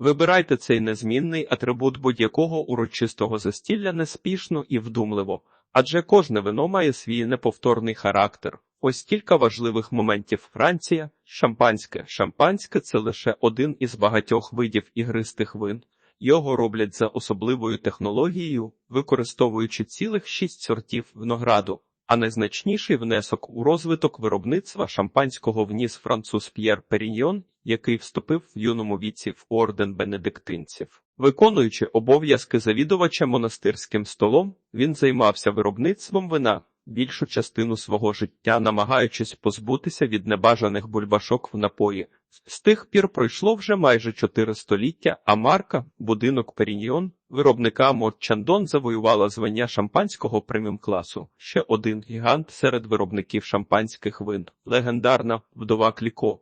Вибирайте цей незмінний атрибут будь-якого урочистого застілля неспішно і вдумливо, адже кожне вино має свій неповторний характер. Ось кілька важливих моментів. Франція, шампанське. Шампанське це лише один із багатьох видів ігристих вин. Його роблять за особливою технологією, використовуючи цілих шість сортів винограду. А найзначніший внесок у розвиток виробництва шампанського вніс француз П'єр Періньйон, який вступив в юному віці в орден бенедиктинців. Виконуючи обов'язки завідувача монастирським столом, він займався виробництвом вина більшу частину свого життя, намагаючись позбутися від небажаних бульбашок в напої. З тих пір пройшло вже майже чотири століття, а марка, будинок Періньйон, виробника Мот Чандон завоювала звання шампанського преміум класу. Ще один гігант серед виробників шампанських вин, легендарна вдова Кліко,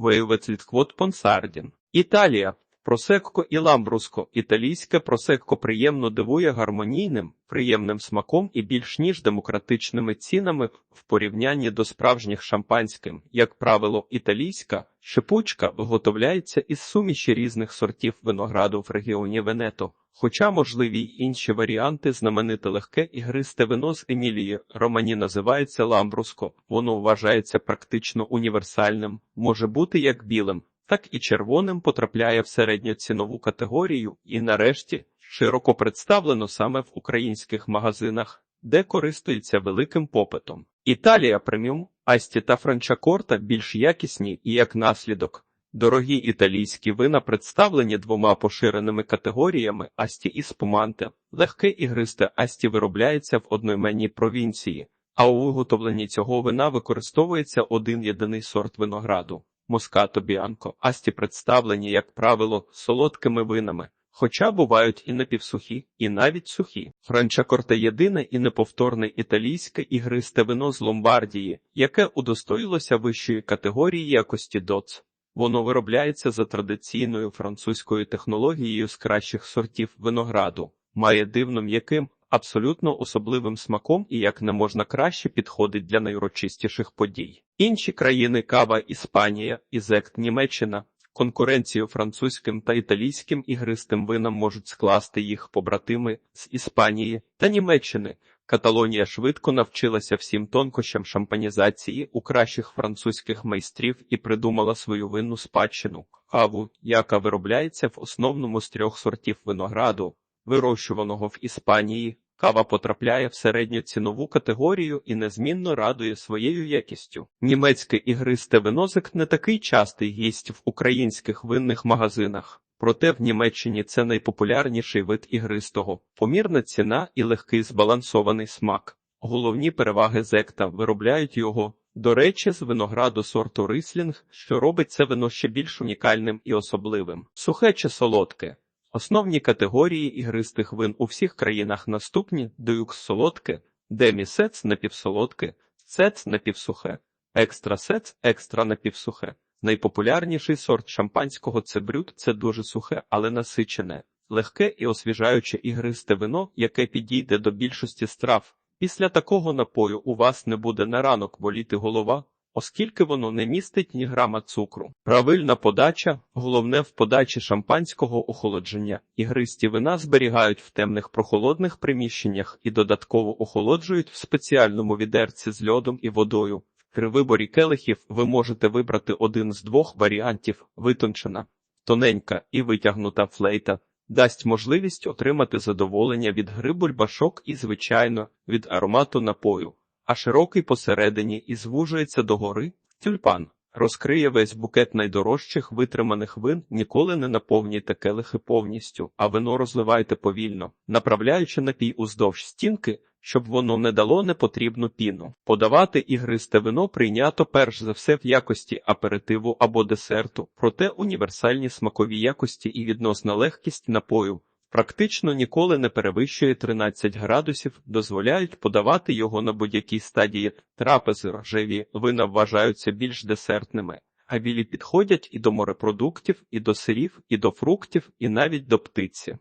Вейвецлітквот Понсардін. Італія. Просекко і ламбруско. Італійське просекко приємно дивує гармонійним, приємним смаком і більш ніж демократичними цінами в порівнянні до справжніх шампанським. Як правило, італійська шипучка виготовляється із суміші різних сортів винограду в регіоні Венето. Хоча можливі й інші варіанти, знамените легке ігристе вино з Емілії Романі називається ламбруско. Воно вважається практично універсальним, може бути як білим, так і червоним потрапляє в середньоцінову категорію і, нарешті, широко представлено саме в українських магазинах, де користується великим попитом. Італія преміум, Асті та Франчакорта більш якісні і як наслідок. Дорогі італійські вина представлені двома поширеними категоріями Асті і Спуманте. Легке ігристе Асті виробляється в одноіменній провінції, а у виготовленні цього вина використовується один єдиний сорт винограду. Москато Біанко, Асті представлені, як правило, солодкими винами, хоча бувають і напівсухі, і навіть сухі. Франчакорте єдине і неповторне італійське ігристе вино з Ломбардії, яке удостоїлося вищої категорії якості ДОЦ. Воно виробляється за традиційною французькою технологією з кращих сортів винограду, має дивно м'яким, абсолютно особливим смаком і як не можна краще підходить для найурочистіших подій. Інші країни Кава, Іспанія, Ізект, Німеччина. Конкуренцію французьким та італійським ігристим винам можуть скласти їх побратими з Іспанії та Німеччини. Каталонія швидко навчилася всім тонкощам шампанізації у кращих французьких майстрів і придумала свою винну спадщину каву, яка виробляється в основному з трьох сортів винограду, вирощуваного в Іспанії. Кава потрапляє в середню цінову категорію і незмінно радує своєю якістю. Німецьке ігристе винозик не такий частий гість в українських винних магазинах. Проте в Німеччині це найпопулярніший вид ігристого, помірна ціна і легкий збалансований смак. Головні переваги зекта виробляють його, до речі, з винограду сорту рислінг, що робить це вино ще більш унікальним і особливим. Сухе чи солодке. Основні категорії ігристих вин у всіх країнах наступні: дюкс солодке, демісец напівсолодке, сец напівсухе, екстрасец екстра напівсухе. Найпопулярніший сорт шампанського це брют, це дуже сухе, але насичене, легке і освіжаюче ігристе вино, яке підійде до більшості страв. Після такого напою у вас не буде на ранок боліти голова, оскільки воно не містить ні грама цукру. Правильна подача, головне в подачі шампанського охолодження. Ігристі вина зберігають в темних прохолодних приміщеннях і додатково охолоджують в спеціальному відерці з льодом і водою. При виборі келихів ви можете вибрати один з двох варіантів: витончена, тоненька і витягнута флейта. Дасть можливість отримати задоволення від гри бульбашок і, звичайно, від аромату напою, а широкий посередині і звужується догори тюльпан. Розкриє весь букет найдорожчих витриманих вин, ніколи не наповнюйте келихи повністю, а вино розливайте повільно, направляючи напій уздовж стінки, щоб воно не дало непотрібну піну. Подавати ігристе вино прийнято перш за все в якості аперитиву або десерту, проте універсальні смакові якості і відносна легкість напою практично ніколи не перевищує 13 градусів, дозволяють подавати його на будь-якій стадії трапези рожеві вина вважаються більш десертними. А білі підходять і до морепродуктів, і до сирів, і до фруктів, і навіть до птиці.